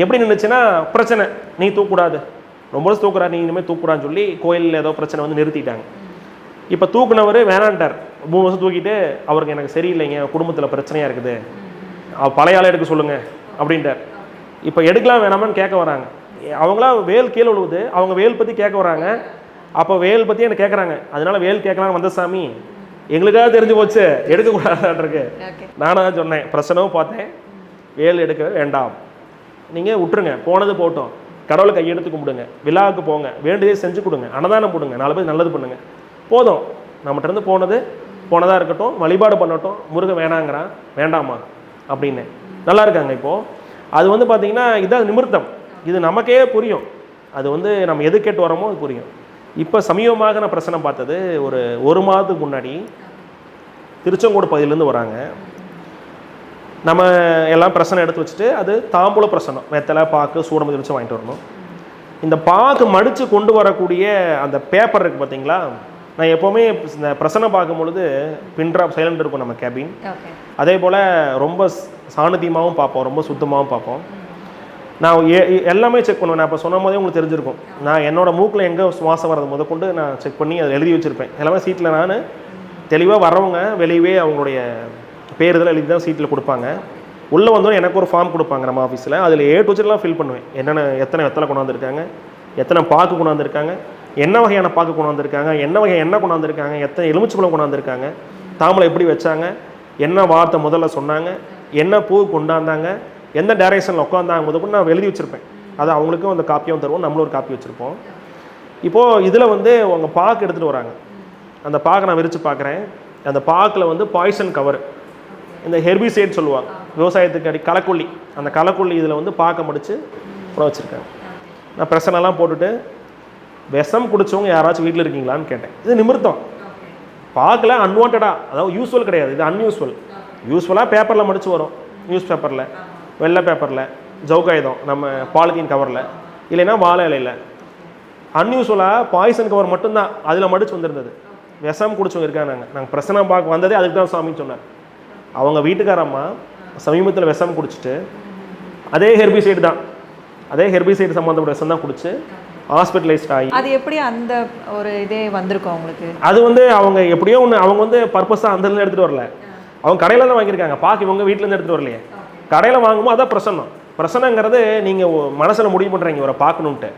எப்படி நின்றுச்சுன்னா பிரச்சனை. நீ தூக்கக்கூடாது ரொம்ப வருஷம் தூக்குறா நீ இனிமேல் தூக்கக்கூடாதுன்னு சொல்லி கோயிலில் ஏதோ பிரச்சனை வந்து நிறுத்திட்டாங்க. இப்போ தூக்குனவர் வேணான்ட்டார். மூணு வருஷம் தூக்கிட்டு அவருக்கு எனக்கு சரியில்லைங்க. குடும்பத்தில் பிரச்சனையாக இருக்குது. பழைய ஆளை எடுக்க சொல்லுங்கள் அப்படின்ட்டார். இப்போ எடுக்கலாம் வேணாமான்னு கேட்க வராங்க. அவங்களா வேல் கீழே விழுவுது அவங்க வேல் பற்றி கேட்க வராங்க. அப்போ வேல் பற்றி எனக்கு கேட்குறாங்க? அதனால வேல் கேட்கலாம் வந்த சாமி எங்களுக்காக தெரிஞ்சு போச்சு எடுக்கக்கூடாதுன்றிருக்கு ஓகே. நானாக தான் சொன்னேன் பிரச்சனவும் பார்த்தேன் வேல் எடுக்க வேண்டாம். நீங்கள் விட்டுருங்க போனது போட்டோம். கடவுளை கையெடுத்து கும்பிடுங்க விழாவுக்கு போங்க வேண்டியதே செஞ்சு கொடுங்க அன்னதானம் போடுங்க நாலு பேர் நல்லது பண்ணுங்க. போதும். நம்மகிட்ட இருந்து போனது போனதாக இருக்கட்டும் வழிபாடு பண்ணட்டும் முருகன் வேணாங்கிறான் வேண்டாமா? அப்படின்னு. நல்லா இருக்காங்க இப்போது அது வந்து பார்த்திங்கன்னா இதான் நிமிர்த்தம். இது நமக்கே புரியும். அது வந்து நம்ம எது கேட்டு வரோமோ அது புரியும். இப்போ சமீபமாக நான் பிரச்சனை பார்த்தது ஒரு ஒரு மாதத்துக்கு முன்னாடி திருச்செங்கோடு பகுதியிலேருந்து வராங்க. நம்ம எல்லாம் பிரசனம் எடுத்து வச்சுட்டு அது தாம்பூல பிரசனம். வெத்தலை பாக்கு சூடமதி வச்சு வாங்கிட்டு வரணும். இந்த பாக்கு மடித்து கொண்டு வரக்கூடிய அந்த பேப்பர் இருக்குது பார்த்தீங்களா நான் எப்போவுமே இந்த பிரசனை பார்க்கும் பொழுது பின்ட்ராப் சைலண்ட் இருக்கும் நம்ம கேபின் அதே போல் ரொம்ப சாணத்தியமாகவும் பார்ப்போம் ரொம்ப சுத்தமாகவும் பார்ப்போம். நான் எ- எல்லாமே செக் பண்ணுவேன். நான் இப்போ சொன்ன போதே உங்களுக்கு தெரிஞ்சிருக்கும். நான் என்னோடய மூக்கில் எங்கே சுவாசம் வரது முத கொண்டு நான் செக் பண்ணி அதை எழுதி வச்சுருப்பேன். எல்லாமே சீட்டில் நான் தெளிவாக வரவங்க வெளியவே அவங்களுடைய பேர் இதெல்லாம் எழுதி தான் சீட்டில் கொடுப்பாங்க. உள்ளே வந்தோடனே எனக்கு ஒரு ஃபார்ம் கொடுப்பாங்க நம்ம ஆஃபீஸில் அதில் ஏ டு ஃபில் பண்ணுவேன். என்னென்ன எத்தனை வெத்தலை கொண்டாந்துருக்காங்க எத்தனை பாக்கு கொண்டாந்துருக்காங்க என்ன வகையான பாக்கு கொண்டாந்துருக்காங்க என்ன வகை என்ன கொண்டாந்துருக்காங்க எத்தனை எலுமிச்சம்பழம் கொண்டாந்துருக்காங்க தாமலை எப்படி வச்சாங்க என்ன வார்த்தை முதல்ல சொன்னாங்க? என்ன பூ கொண்டாந்தாங்க? எந்த டைரக்ஷனில் உட்காந்தாங்க முதல் நான் எழுதி வச்சுருப்பேன். அது அவங்களுக்கும் அந்த காப்பியும் தருவோம் நம்மளும் ஒரு காப்பி வச்சுருப்போம். இப்போது இதில் வந்து அவங்க பாக்கு எடுத்துகிட்டு வராங்க. அந்த பாக்கை நான் விரித்து பார்க்குறேன் அந்த பாக்கில் வந்து பாய்சன் கவர் இந்த ஹெர்பிசைட் சொல்லுவாங்க. விவசாயத்துக்கு அடி களைக்கொல்லி. அந்த களைக்கொல்லி இதில் வந்து பாக்க முடித்து புற வச்சுருக்கேன் நான் பிரசனெல்லாம் போட்டுட்டு விஷம் குடித்தவங்க யாராச்சும் வீட்டில் இருக்கீங்களான்னு கேட்டேன். இது நிமிர்த்தம். பார்க்கல அன்வான்டாக அதாவது யூஸ்வல் கிடையாது. இது அன்யூஸ்வல் யூஸ்வலாக பேப்பரில் மடித்து வரும். நியூஸ் பேப்பரில் வெள்ளை பேப்பரில் ஜவுகாயுதம் நம்ம பாலித்தீன் கவரில் இல்லைன்னா வாழை இலையில். அன்யூஸ்வலாக பாய்சன் கவர் மட்டும்தான். அதில் மடித்து வந்திருந்தது. விஷம் குடிச்சவங்க இருக்காங்க. நாங்கள் பிரசனை பார்க்க வந்ததே அதுக்கு தான் சாமின்னு சொன்னார். அவங்க வீட்டுக்காரம்மா சமீபத்தில் விஷம் குடிச்சிட்டு அதே ஹெர்பிசைடு தான். அதே ஹெர்பிசைடு சம்மந்தப்பட்ட விஷம் தான் குடிச்சு ஹாஸ்பிட்டலைஸ்ட் ஆகி அது எப்படி அந்த ஒரு இதே வந்திருக்கும் உங்களுக்கு அது வந்து அவங்க எப்படியோ ஒன்று அவங்க வந்து பர்பஸாக அந்த எடுத்துகிட்டு வரல. அவங்க கடையில் தான் வாங்கியிருக்காங்க. பாக்கு இவங்க வீட்டிலேருந்து எடுத்துகிட்டு வரலையே. கடையில் வாங்கும்போது அதான் பிரசன்னம். பிரசனங்கிறது நீங்கள் மனசில் முடிவு பண்ணுறீங்க இவரை பார்க்கணுன்ட்டு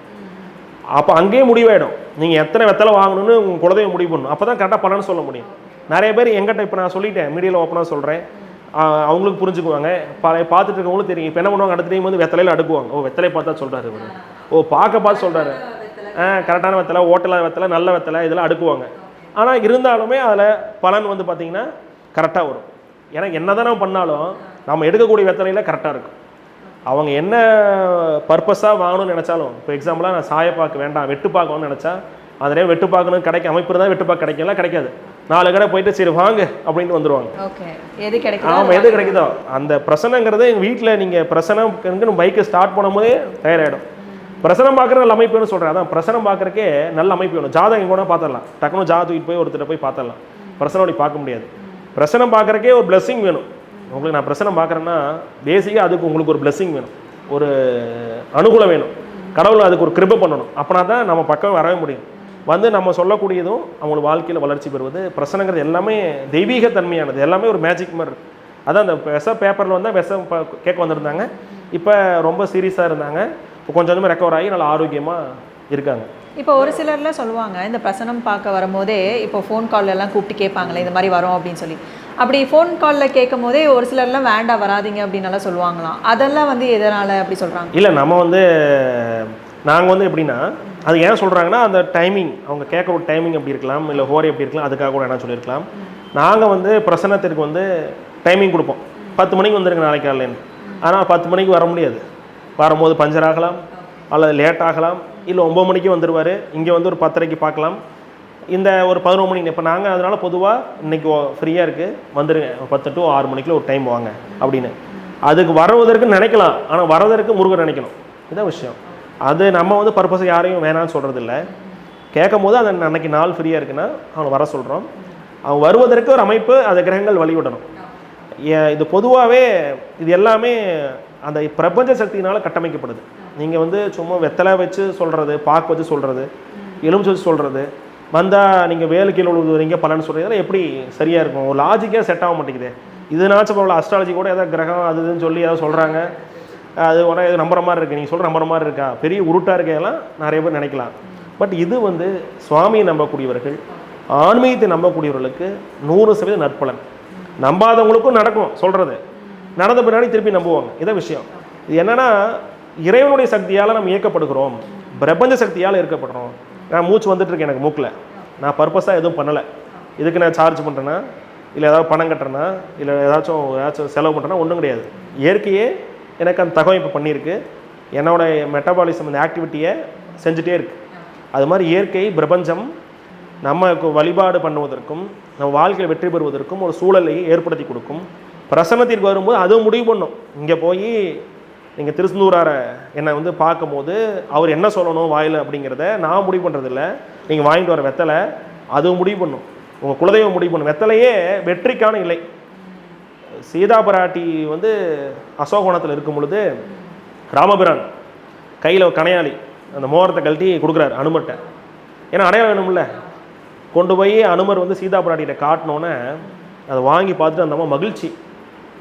அப்போ அங்கேயே முடிவாயிடும். நீங்கள் எத்தனை வெத்தலை வாங்கணும்னு உங்கள் குலதெய்வம் முடிவு பண்ணணும் அப்போ தான் கரெக்டாக பலன்னு சொல்ல முடியும். நிறைய பேர் எங்கிட்ட இப்போ நான் சொல்லிட்டேன் மீடியாவில் ஓப்பனாக சொல்கிறேன் அவங்களுக்கு புரிஞ்சுக்குவாங்க. பா பார்த்துட்டு இருக்கவங்களும் தெரியும். இப்போ என்ன பண்ணுவாங்க? அடுத்த டைம் வந்து வெத்தலையில் அடுக்குவாங்க. ஓ வெத்தலை பார்த்தா சொல்கிறாரு இவர். ஓ பார்க்க பார்த்து சொல்கிறாரு ஆ கரெக்டான வெத்தலை ஓட்டலாக வெத்தலை நல்ல வெத்தலை இதெல்லாம் அடுக்குவாங்க. ஆனால் இருந்தாலுமே அதில் பலன் வந்து பார்த்தீங்கன்னா கரெக்டாக வரும். ஏன்னா என்ன நம்ம பண்ணாலும் நம்ம எடுக்கக்கூடிய வெத்தலையில் கரெக்டாக இருக்கும். அவங்க என்ன பர்பஸாக வாங்கணும்னு நினச்சாலும் இப்போ எக்ஸாம்பிளாக நான் சாயப்பாக்கு வேண்டாம் வெட்டுப்பாக்கு வாங்கணும்னு நினச்சா அதிலே வெட்டுப்பாக்கணும் கிடைக்கும் அமைப்பு இருந்தால் வெட்டுப்பாக்கு கிடைக்கலாம் கிடைக்காது. நாலு கடை போயிட்டு சரி வாங்க அப்படின்ட்டு வந்துடுவாங்க எது ஆமாம் எது கிடைக்குதோ. அந்த பிரசனங்கிறது எங்கள் வீட்டில் நீங்கள் பிரசனம் பைக்கை ஸ்டார்ட் பண்ணும்போதே தயாராகிடும் பிரசனம் பார்க்குற நல்ல அமைப்பு வேணும்னு சொல்கிறேன் அதான் பிரசனம் பார்க்குறக்கே நல்ல அமைப்பு வேணும். ஜாதகம் எங்கே கூட பார்த்துடலாம். டக்குனு ஜாதகம் போய் ஒருத்தர் போய் பார்த்துடலாம். பிரசனம் அப்படி பார்க்க முடியாது. பிரசனம் பார்க்குறக்கே ஒரு blessing வேணும். உங்களுக்கு நான் பிரசனம் பார்க்குறேன்னா பேசிக்காக அதுக்கு உங்களுக்கு ஒரு blessing வேணும். ஒரு அனுகூலம் வேணும். கடவுள் அதுக்கு ஒரு கிருபை பண்ணணும். அப்போனா தான் நம்ம பக்கம் வரவே முடியும். வந்து நம்ம சொல்லக்கூடியதும் அவங்களுக்கு வாழ்க்கையில் வளர்ச்சி பெறுவது பிரசனங்கிறது எல்லாமே தெய்வீக தன்மையானது. எல்லாமே ஒரு மேஜிக் மாதிரி இருக்கு. அதான் அந்த விஷ பேப்பரில் வந்தால் விஷம் கேட்க வந்திருந்தாங்க. இப்போ ரொம்ப சீரியஸாக இருந்தாங்க. இப்போ கொஞ்சம் கொஞ்சமாக ரெக்கவர் ஆகி நல்லா ஆரோக்கியமாக இருக்காங்க. இப்போ ஒரு சிலர்லாம் சொல்லுவாங்க இந்த பிரசனம் பார்க்க வரும்போதே இப்போ ஃபோன் கால்ல எல்லாம் கூப்பிட்டு கேட்பாங்களே இந்த மாதிரி வரோம் அப்படின்னு சொல்லி. அப்படி ஃபோன் காலில் கேட்கும் போதே ஒரு சிலர்லாம் வேண்டாம் வராதீங்க அப்படின்னு எல்லாம் சொல்லுவாங்களாம். அதெல்லாம் வந்து எதனால் அப்படி சொல்கிறாங்க இல்லை நம்ம வந்து நாங்கள் வந்து எப்படின்னா அது ஏன் சொல்கிறாங்கன்னா அந்த டைமிங் அவங்க கேட்குற டைமிங் அப்படி இருக்கலாம் இல்லை ஹோரை எப்படி இருக்கலாம் அதுக்காக கூட என்ன சொல்லியிருக்கலாம். நாங்கள் வந்து பிரசன்னத்திற்கு வந்து டைமிங் கொடுப்போம். பத்து மணிக்கு வந்துருங்க நாளைக்கு காலையிலேருந்து ஆனால் பத்து மணிக்கு வர முடியாது. வரும்போது பஞ்சர் ஆகலாம் அல்லது லேட் ஆகலாம் இல்லை ஒம்பது மணிக்கு வந்துடுவார் இங்கே வந்து ஒரு பத்தரைக்கு பார்க்கலாம். இந்த ஒரு பதினொரு மணி இப்போ நாங்கள் அதனால் பொதுவாக இன்றைக்கி ஃப்ரீயாக இருக்குது வந்துடுங்க பத்து டு ஆறு மணிக்குள்ள ஒரு டைம் வாங்க அப்படின்னு. அதுக்கு வருவதற்கு நினைக்கலாம். ஆனால் வரதற்கு முருகன் நினைக்கணும். இதான் விஷயம். அது நம்ம வந்து பர்பஸை யாரையும் வேணாம்னு சொல்கிறது இல்லை கேட்கும் போது அந்த அன்னைக்கு நாள் ஃப்ரீயாக இருக்குன்னா அவனை வர சொல்கிறோம் அவன் வருவதற்கு ஒரு அமைப்பு அந்த கிரகங்கள் வழிவிடணும். ஏ- இது பொதுவாகவே இது எல்லாமே அந்த பிரபஞ்ச சக்தியினால் கட்டமைக்கப்படுது. நீங்கள் வந்து சும்மா வெத்தலை வச்சு சொல்கிறது பாக்கு வச்சு சொல்கிறது எலுமிச்சை வச்சு சொல்கிறது வந்தால் நீங்கள் வேலை கீழே விழுவுறீங்க பலன்னு சொல்கிறீங்க எப்படி சரியாக இருக்கும்? ஒரு லாஜிக்காக செட் ஆக மாட்டேங்குது. இதுனாச்சும் பரவாயில்ல அஸ்ட்ராலஜி கூட ஏதாவது கிரகம் அது இதுன்னு சொல்லி ஏதாவது சொல்கிறாங்க அது உடனே இது நம்புற மாதிரி இருக்குது நீங்கள் சொல்கிற நம்புற மாதிரி இருக்கா? பெரிய உருட்டாக இருக்கையெல்லாம் நிறைய பேர் நினைக்கலாம். பட் இது வந்து சுவாமியை நம்பக்கூடியவர்கள் ஆன்மீகத்தை நம்பக்கூடியவர்களுக்கு நூறு சதவீத நற்பலன். நம்பாதவங்களுக்கும் நடக்கும் சொல்கிறது நடந்த பின்னாடி திருப்பி நம்புவாங்க. இதான் விஷயம். இது என்னென்னா இறைவனுடைய சக்தியால் நம்ம இயக்கப்படுகிறோம். பிரபஞ்ச சக்தியால் இயக்கப்படுறோம். நான் மூச்சு வந்துட்டுருக்கேன் எனக்கு மூக்கில். நான் பர்பஸாக எதுவும் பண்ணலை. இதுக்கு நான் சார்ஜ் பண்ணுறேன்னா இல்லை ஏதாவது பணம் கட்டுறேன்னா இல்லை ஏதாச்சும் ஏதாச்சும் செலவு பண்ணுறேன்னா ஒன்றும் கிடையாது. இயற்கையே எனக்கு அந்த தகவமைப்பு பண்ணியிருக்கு. என்னோடய மெட்டபாலிசம் அந்த ஆக்டிவிட்டியை செஞ்சுட்டே இருக்கு. அது மாதிரி இயற்கை பிரபஞ்சம் நம்ம வழிபாடு பண்ணுவதற்கும் நம்ம வாழ்க்கையில் வெற்றி பெறுவதற்கும் ஒரு சூழலை ஏற்படுத்தி கொடுக்கும். பிரசன்னத்திற்கு வரும்போது அதுவும் முடிவு பண்ணும். இங்கே போய் நீங்கள் திருச்செந்தூராரை என்னை வந்து பார்க்கும்போது அவர் என்ன சொல்லணும் வாயில் அப்படிங்கிறத நான் முடிவு பண்ணுறதில்ல நீங்கள் வாங்கிட்டு வர வெத்தலை அதுவும் முடிவு பண்ணும். உங்கள் குலதெய்வம் முடிவு பண்ணும். வெத்தலையே வெற்றிக்கான இல்லை சீதா பிராட்டி வந்து அசோகோணத்தில் இருக்கும் பொழுது ராமபிரான் கையில் கணையாளி அந்த மோகரத்தை கழட்டி கொடுக்குறாரு அனுமட்டை ஏன்னா அடையாளம் வேணும்ல. கொண்டு போய் அனுமர் வந்து சீதா பிராட்டிகிட்ட காட்டினோன்னே அதை வாங்கி பார்த்துட்டு அந்த அம்மா மகிழ்ச்சி.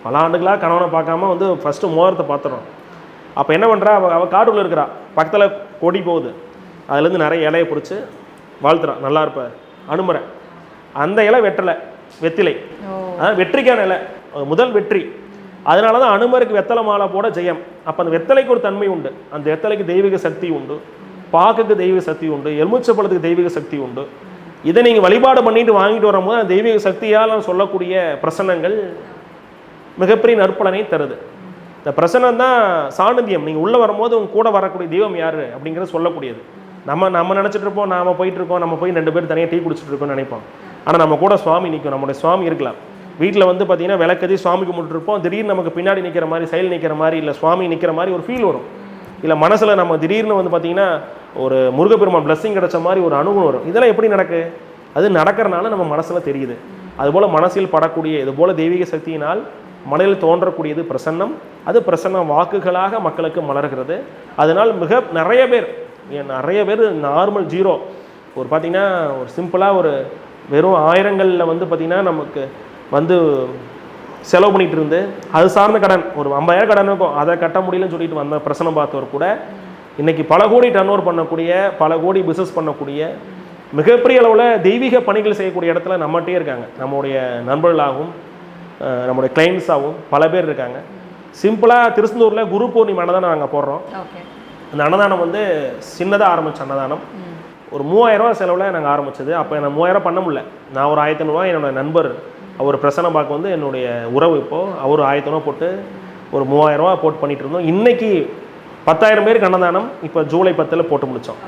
பல ஆண்டுகளாக கணவனை பார்க்காம வந்து ஃபஸ்ட்டு மோதிரத்தை பார்த்துறோம் அப்போ என்ன பண்ணுறா அவள் அவள் காட்டுக்குள்ளே இருக்கிறா. பக்கத்தில் கொடி போகுது. அதுலேருந்து நிறைய இலையை பிடிச்சி வாழ்த்துறான் நல்லா இருப்ப. அனுமரை அந்த இலை வெட்டலை. வெத்திலை அதான் வெற்றிக்கான இலை. முதல் வெற்றி. அதனால தான் அனுமருக்கு வெத்தலை மாலை போட ஜெயம். அப்போ அந்த வெத்தலைக்கு ஒரு தன்மை உண்டு. அந்த வெத்தலைக்கு தெய்வீக சக்தி உண்டு. பாக்குக்கு தெய்வீக சக்தி உண்டு. எலுமிச்சப்பழத்துக்கு தெய்வீக சக்தி உண்டு. இதை நீங்கள் வழிபாடு பண்ணிட்டு வாங்கிட்டு வரும்போது அந்த தெய்வீக சக்தியால் சொல்லக்கூடிய பிரசன்னங்கள் மிகப்பெரிய நற்பலனை தருது. இந்த பிரசன்னம் தான் சாநித்தியம் நீங்கள் உள்ளே வரும்போது உங்க கூட வரக்கூடிய தெய்வம் யார்? அப்படிங்கிறத சொல்லக்கூடியது. நம்ம நம்ம நினச்சிட்டு இருப்போம் நாம போயிட்டு இருக்கோம் நம்ம போய் ரெண்டு பேர் தனியாக டீ குடிச்சிட்டு இருக்கோம்னு நினைப்போம். ஆனால் நம்ம கூட சுவாமி நிற்கும் நம்மளுடைய சுவாமி இருக்கலாம். வீட்டில் வந்து பார்த்தீங்கன்னா விளக்கதி சுவாமிக்கு முட்டிருப்போம் திடீர்னு நமக்கு பின்னாடி நிற்கிற மாதிரி சைல் நிற்கிற மாதிரி இல்லை சுவாமி நிற்கிற மாதிரி ஒரு ஃபீல் வரும். இல்லை மனசில் நம்ம திடீர்னு வந்து பார்த்தீங்கன்னா ஒரு முருகப்பெருமான் பிளஸ்ஸிங் கிடைச்ச மாதிரி ஒரு அனுகூலம் வரும். இதெல்லாம் எப்படி நடக்கு? அது நடக்கிறனால நம்ம மனசில் தெரியுது. அதுபோல் மனசில் படக்கூடிய இதுபோல் தெய்வீக சக்தியினால் மனதில் தோன்றக்கூடியது பிரசன்னம். அது பிரசன்ன வாக்குகளாக மக்களுக்கு மலர்கிறது. அதனால் மிக நிறைய பேர் நிறைய பேர் நார்மல் ஜீரோ. ஒரு பார்த்தீங்கன்னா ஒரு சிம்பிளாக ஒரு வெறும் ஆயிரங்களில் வந்து பார்த்திங்கன்னா நமக்கு வந்து செலவு பண்ணிட்டு இருந்து அது சார்ந்த கடன் ஒரு ஐம்பதாயிரம் கடன் இருக்கும். அதை கட்ட முடியலன்னு சொல்லிட்டு வந்த பிரசனம் பார்த்தவர் கூட இன்றைக்கி பல கோடி டர்ன் பண்ணக்கூடிய பல கோடி பிஸ்னஸ் பண்ணக்கூடிய மிகப்பெரிய அளவில் தெய்வீக பணிகள் செய்யக்கூடிய இடத்துல நம்மகிட்டே இருக்காங்க. நம்முடைய நண்பர்களாகவும் நம்முடைய கிளைண்ட்ஸாகவும் பல பேர் இருக்காங்க. சிம்பிளாக திருச்செந்தூரில் குரு பூர்ணிமை அன்னதானம் நாங்கள் போடுறோம். அந்த அன்னதானம் வந்து சின்னதாக ஆரம்பிச்ச அன்னதானம். ஒரு மூவாயிரம் ரூபாய் செலவில் நாங்கள் ஆரம்பிச்சது. அப்போ எனக்கு மூவாயிரம் பண்ண முடியல. நான் ஒரு ஆயிரத்தி என்னோட நண்பர் அவர் பிரசன்ன பார்க்க வந்து என்னுடைய உறவு இப்போது அவர் ஆயிரத்தி ஐநூறுவா போட்டு ஒரு மூவாயிரம் ரூபாய் போட்டு பண்ணிட்டு இருந்தோம். இன்னைக்கு பத்தாயிரம் பேருக்கு அன்னதானம் இப்போ ஜூலை பத்தில் போட்டு முடித்தோம்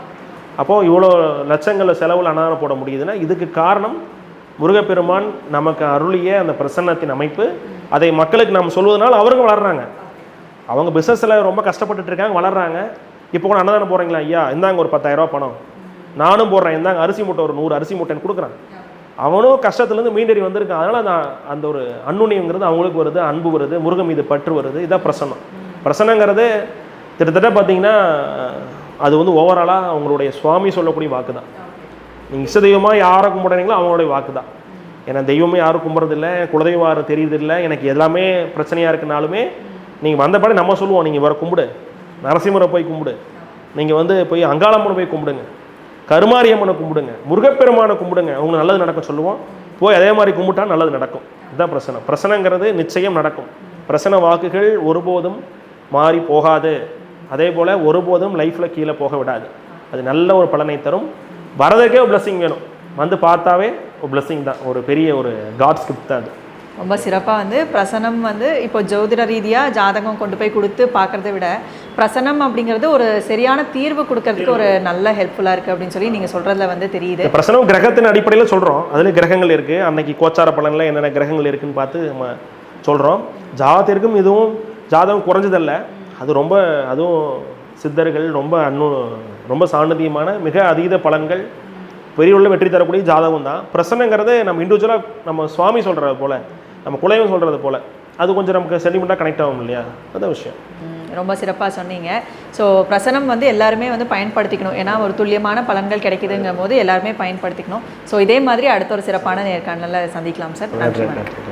அப்போது இவ்வளோ லட்சங்களில் செலவில் அன்னதானம் போட முடியுதுன்னா இதுக்கு காரணம் முருகப்பெருமான் நமக்கு அருளிய அந்த பிரசன்னத்தின் அமைப்பு அதை மக்களுக்கு நம்ம சொல்வதனால் அவருங்க வளர்றாங்க. அவங்க பிஸ்னஸில் ரொம்ப கஷ்டப்பட்டுட்டு இருக்காங்க வளர்றாங்க. இப்போ கூட அன்னதானம் போகிறீங்களா ஐயா இந்தாங்க ஒரு பத்தாயிரரூபா பணம். நானும் போடுறேன் இந்தாங்க அரிசி மூட்டை ஒரு நூறு அரிசி மூட்டைன்னு கொடுக்குறேன். அவனும் கஷ்டத்துலேருந்து மீண்டேறி வந்திருக்கான். அதனால் அந்த அந்த ஒரு அன்னுணியங்கிறது அவங்களுக்கு வருது அன்பு வருது முருகன் மீது பற்று வருது இதான் பிரசன்னம். பிரசன்னங்கிறது கிட்டத்தட்ட பார்த்தீங்கன்னா அது வந்து ஓவராலாக அவங்களுடைய சுவாமி சொல்லக்கூடிய வாக்கு தான் நீங்கள் இஷ்ட தெய்வமாக யாரை கும்பிடுறீங்களோ அவங்களுடைய வாக்கு தான் ஏன்னா தெய்வமே யாரும் கும்பிட்றதில்ல குலதெய்வம் யாரும் தெரியறதில்லை எனக்கு எல்லாமே பிரச்சனையாக இருக்குனாலுமே நீங்கள் வந்தபடி நம்ம சொல்லுவோம் நீங்கள் வர கும்பிடு நரசிம்மரை போய் கும்பிடு நீங்கள் வந்து போய் அங்காளம்மனை போய் கும்பிடுங்க கருமாரியம்மனை கும்பிடுங்க முருகப்பெருமானை கும்பிடுங்க உங்களுக்கு நல்லது நடக்கும் சொல்லுவோம். போய் அதே மாதிரி கும்பிட்டா நல்லது நடக்கும். இதுதான் பிரச்சனை பிரச்சனைங்கிறது நிச்சயம் நடக்கும். பிரசன வாக்குகள் ஒருபோதும் மாறி போகாது. அதே போல் ஒருபோதும் லைஃப்பில் கீழே போக விடாது. அது நல்ல ஒரு பலனை தரும். வரதுக்கே ஒரு blessing வேணும். வந்து பார்த்தாவே ஒரு blessing தான். ஒரு பெரிய ஒரு காட்ஸ் gift தான் அது. ரொம்ப சிறப்பாக வந்து பிரசனம் வந்து இப்போ ஜோதிட ரீதியாக ஜாதகம் கொண்டு போய் கொடுத்து பார்க்கறத விட பிரசனம் அப்படிங்கிறது ஒரு சரியான தீர்வு கொடுக்கறதுக்கு ஒரு நல்ல ஹெல்ப்ஃபுல்லாக இருக்குது அப்படின்னு சொல்லி நீங்கள் சொல்கிறதுல வந்து தெரியுது. பிரசனம் கிரகத்தின் அடிப்படையில் சொல்கிறோம் அதுல கிரகங்கள் இருக்குது அன்னைக்கு கோச்சார பலனில் என்னென்ன கிரகங்கள் இருக்குன்னு பார்த்து நம்ம சொல்கிறோம் ஜாதத்திற்கும் இதுவும் ஜாதகம் குறைஞ்சதல்ல. அது ரொம்ப அதுவும் சித்தர்கள் ரொம்ப அன்னு ரொம்ப சாநித்தியமான மிக அதீத பலன்கள் பெரியவுள்ள வெற்றி தரக்கூடிய ஜாதகம் தான். பிரசன்னங்கிறது நம்ம இண்டிவிஜுவலாக நம்ம சுவாமி சொல்கிறது போல் நம்ம குலதெய்வம் சொல்கிறது போல் அது கொஞ்சம் நமக்கு சென்டிமெண்ட்டாக கனெக்ட் ஆகும் இல்லையா? அதான் விஷயம். ரொம்ப சிறப்பாக சொன்னீங்க. ஸோ பிரசனம் வந்து எல்லாருமே வந்து பயன்படுத்திக்கணும். ஏன்னா ஒரு துல்லியமான பலன்கள் கிடைக்குதுங்கும் போது எல்லாருமே பயன்படுத்திக்கணும். ஸோ இதே மாதிரி அடுத்த ஒரு சிறப்பான நேர்காணலில் சந்திக்கலாம் சார். நன்றி.